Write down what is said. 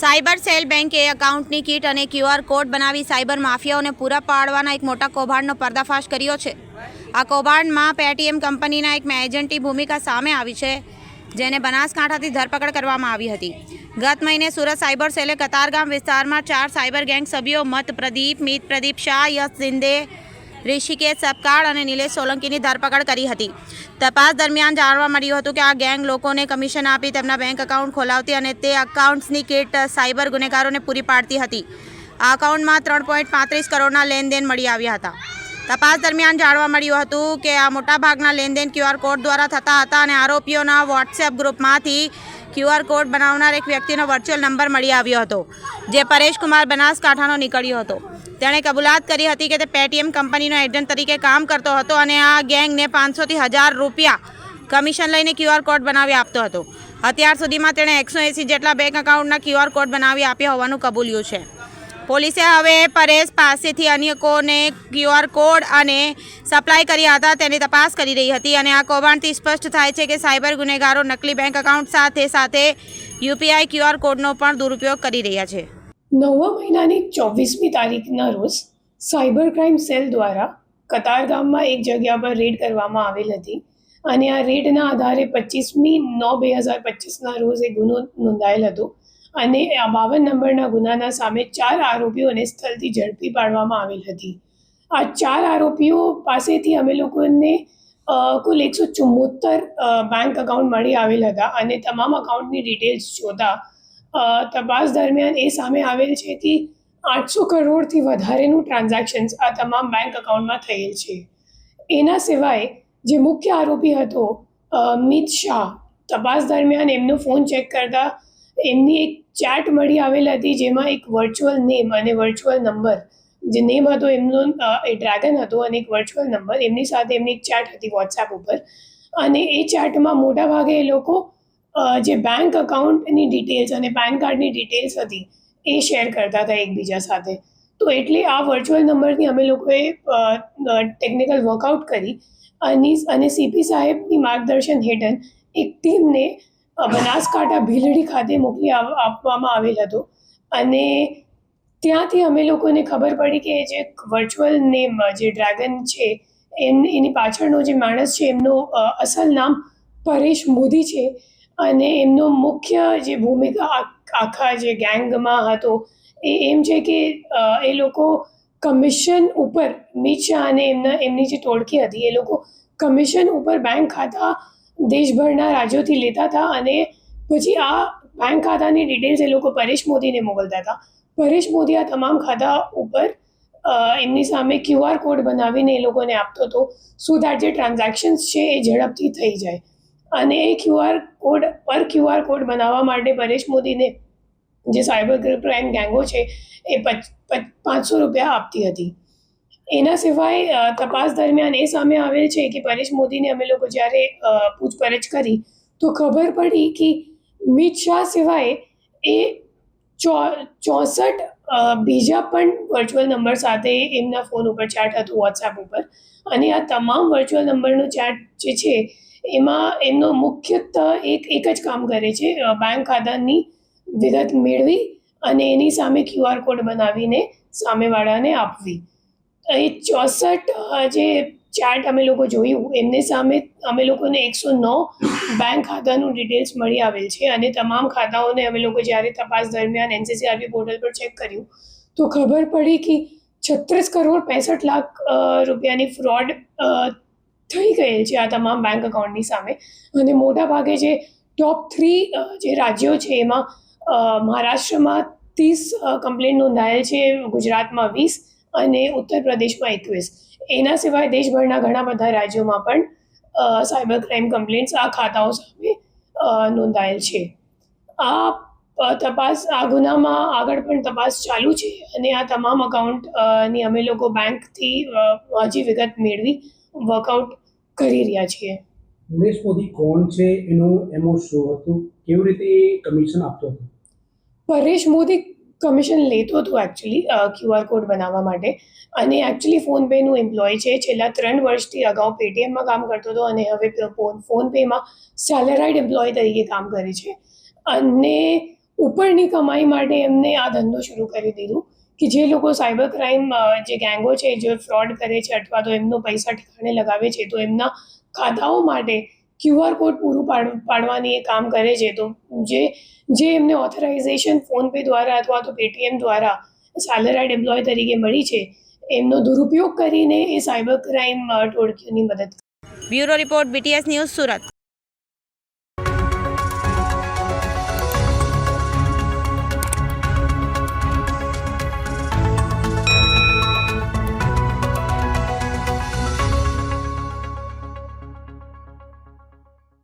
Cyber cell બેંકે એકાઉન્ટની kit અને ક્યુઆર કોડ બનાવી સાયબર માફિયાઓને પૂરા પાડવાના એક મોટા કૌભાંડનો પર્દાફાશ કર્યો છે. આ કૌભાંડમાં પેટીએમ કંપનીના એક એજન્ટની ભૂમિકા સામે આવી છે, જેને બનાસકાંઠાથી ધરપકડ કરવામાં આવી હતી. ગત મહિને સુરત સાયબર સેલે કતારગામ વિસ્તારમાં ચાર સાયબર ગેંગ સભ્યો મત પ્રદીપ, મિત પ્રદીપ શાહ, યશ શિંદે ઋષિકેશ, સપકાળ અને નિલેશ સોલંકીની ધરપકડ કરી હતી. તપાસ દરમિયાન જાણવા મળ્યું હતું કે આ ગેંગ લોકોને કમિશન આપી તેમના બેંક એકાઉન્ટ ખોલાવતી અને તે એકાઉન્ટ્સની કીટ સાયબર ગુનેગારોને પૂરી પાડતી હતી. આ એકાઉન્ટમાં ત્રણ પોઈન્ટ પાંત્રીસ કરોડના લેનદેન મળી આવ્યા હતા. તપાસ દરમિયાન જાણવા મળ્યું હતું કે આ મોટાભાગના લેનદેન ક્યુઆર કોડ દ્વારા થતા હતા અને આરોપીઓના વોટ્સએપ ગ્રુપમાંથી ક્યુઆર કોડ બનાવનાર એક વ્યક્તિનો વર્ચ્યુઅલ નંબર મળી આવ્યો હતો, જે પરેશ કુમાર બનાસકાંઠાનો નીકળ્યો હતો. તેણે કબૂલાત કરી હતી કે તે પેટીએમ કંપનીનો એજન્ટ તરીકે કામ કરતો હતો અને આ ગેંગને પાંચસોથી હજાર રૂપિયા કમિશન લઈને ક્યુઆર કોડ બનાવી આપતો હતો. અત્યાર સુધીમાં તેણે એકસો જેટલા બેંક એકાઉન્ટના ક્યુઆર કોડ બનાવી આપ્યા હોવાનું કબૂલ્યું છે. પોલીસે હવે પરેશ પાસેથી અન્યકોને ક્યુઆર કોડ અને સપ્લાય કર્યા હતા તેની તપાસ કરી રહી હતી અને આ કૌભાંડથી સ્પષ્ટ થાય છે કે સાયબર ગુનેગારો નકલી બેંક એકાઉન્ટ સાથે સાથે યુપીઆઈ ક્યુઆર કોડનો પણ દુરુપયોગ કરી રહ્યા છે. નવમા મહિનાની ચોવીસમી તારીખના રોજ સાયબર ક્રાઇમ સેલ દ્વારા કતારગામમાં એક જગ્યા પર રેડ કરવામાં આવેલ હતી અને આ રેડના આધારે પચીસમી નવ બે હજાર પચીસના રોજ એ ગુનો નોંધાયેલ હતો. અને આ બાવન નંબરના ગુનાના સામે ચાર આરોપીઓને સ્થળથી ઝડપી પાડવામાં આવેલ હતી. આ ચાર આરોપીઓ પાસેથી અમે લોકોને કુલ એકસો ચુમ્મોતર બેંક અકાઉન્ટ મળી આવેલ હતા અને તમામ અકાઉન્ટની ડિટેલ્સ જોતા તપાસ દરમિયાન એ સામે આવેલ છે કે આઠસો કરોડથી વધારેનું ટ્રાન્ઝેક્શન્સ આ તમામ બેંક અકાઉન્ટમાં થયેલ છે. એના સિવાય જે મુખ્ય આરોપી હતો મિત શાહ, તપાસ દરમિયાન એમનો ફોન ચેક કરતા એમની એક ચેટ મળી આવેલ હતી જેમાં એક વર્ચ્યુઅલ નેમ અને વર્ચ્યુઅલ નંબર જે નેમ હતો એમનો એ ડ્રેગન હતો અને એક વર્ચ્યુઅલ નંબર એમની સાથે એમની એક ચેટ હતી વોટ્સએપ ઉપર. અને એ ચેટમાં મોટાભાગે એ લોકો જે બેંક અકાઉન્ટની ડિટેલ્સ અને પેન કાર્ડની ડિટેલ્સ હતી, એ શેર કરતા હતા એકબીજા સાથે. તો એટલે આ વર્ચ્યુઅલ નંબરથી અમે લોકોએ ટેકનિકલ વર્કઆઉટ કરી. અને અને સીપી સાહેબની માર્ગદર્શન હેઠળ એક ટીમને બનાસકાંઠા ભીલડી ખાતે મોકલી આપવામાં આવેલ હતો. અને ત્યાંથી અમે લોકોને ખબર પડી કે જે વર્ચ્યુઅલ નેમ જે ડ્રેગન છે, એમ, એની પાછળનો જે માણસ છે, એમનું અસલ નામ પરેશ મોદી છે. અને એમનો મુખ્ય જે ભૂમિકા આખા જે ગેંગમાં હતો, એ એમ છે કે એ લોકો કમિશન ઉપર મિત અને એમના, એમની જે ટોળકી હતી, એ લોકો કમિશન ઉપર બેંક ખાતા દેશભરના રાજ્યોથી લેતા હતા અને પછી આ બેંક ખાતાની ડિટેલ્સ એ લોકો પરેશ મોદીને મોકલતા હતા. પરેશ મોદી આ તમામ ખાતા ઉપર એમની સામે ક્યુઆર કોડ બનાવીને એ લોકોને આપતો હતો. સો દેટ જે ટ્રાન્ઝેક્શન્સ છે એ ઝડપથી થઈ જાય. અને એ ક્યુઆર કોડ પર ક્યુઆર કોડ બનાવવા માટે પરેશ મોદીને જે સાયબર ક્રાઇમ ગેંગો છે, એ પચ, પચ- પાંચસો રૂપિયા આપતી હતી. એના સિવાય તપાસ દરમિયાન એ સામે આવેલ છે કે પરેશ મોદીને અમે લોકો જ્યારે પૂછપરછ કરી, તો ખબર પડી કે મિત શાહ સિવાય એ ચોસઠ બીજા પણ વર્ચ્યુઅલ નંબર સાથે એમના ફોન ઉપર ચેટ હતું વોટ્સએપ ઉપર. અને આ તમામ વર્ચ્યુઅલ નંબરનું ચેટ જે છે, એમાં એમનો મુખ્યત્વ એક એક જ કામ કરે છે બેંક ખાતાની વિગત મેળવી અને એની સામે ક્યુઆર કોડ બનાવીને સામેવાળાને આપવી. એ ચોસઠ જે ચાર્ટ અમે લોકો જોયું, એમની સામે અમે લોકોને એકસો નવ બેંક ખાતાનું ડિટેલ્સ મળી આવેલ છે અને તમામ ખાતાઓને અમે લોકો જ્યારે તપાસ દરમિયાન એનસીસીઆરબી પોર્ટલ પર ચેક કર્યું, તો ખબર પડી કે છત્રીસ કરોડ પેસઠ લાખ રૂપિયાની ફ્રોડ થઈ ગયેલ છે આ તમામ બેંક એકાઉન્ટની સામે. અને મોટા ભાગે જે ટોપ થ્રી જે રાજ્યો છે એમાં મહારાષ્ટ્રમાં ત્રીસ કમ્પ્લેન નોંધાયેલ છે, ગુજરાતમાં વીસ અને ઉત્તર પ્રદેશમાં એકવીસ. એના સિવાય દેશભરના ઘણા બધા રાજ્યોમાં પણ સાયબર ક્રાઇમ કમ્પ્લેન્ટ્સ આ ખાતાઓ સામે નોંધાયેલ છે. આ તપાસ આ ગુનામાં આગળ પણ તપાસ ચાલુ છે અને આ તમામ અકાઉન્ટની અમે લોકો બેંકથી હજી વિગત મેળવી વર્કઆઉટ કરી રહ્યા છીએ. ઉમેશ મોદી કોણ છે? એનું એમો શું હતું? કેવી રીતે કમિશન આપતો હતો? પરેશ મોદી કમિશન લેતો હતો એકચ્યુઅલી ક્યુઆર કોડ બનાવવા માટે. અને એકચ્યુઅલી ફોનપેનું એમ્પ્લોય છે, છેલ્લા ત્રણ વર્ષથી અગાઉ પેટીએમમાં કામ કરતો હતો અને હવે ફોનપેમાં સેલેરાઇડ એમ્પ્લોય તરીકે કામ કરે છે. અને ઉપરની કમાઈ માટે એમને આ ધંધો શરૂ કરી દીધું કે જે લોકો સાયબર ક્રાઇમ જે ગેંગો છે, જે ફ્રોડ કરે છે અથવા તો એમનો પૈસા ઠેકાણે લગાવે છે, તો એમના ખાતાઓ માટે ક્યુઆર કોડ પૂરું પાડ, પાડવાની એ કામ કરે છે તો જે જે એમને ઓથોરાઇઝેશન ફોનપે દ્વારા અથવા તો પેટીએમ દ્વારા સેલરાઇડ એમ્પ્લોય તરીકે મળી છે, એમનો દુરુપયોગ કરીને એ સાયબર ક્રાઇમ ટોળકીઓની મદદ bureau report BTS news Surat.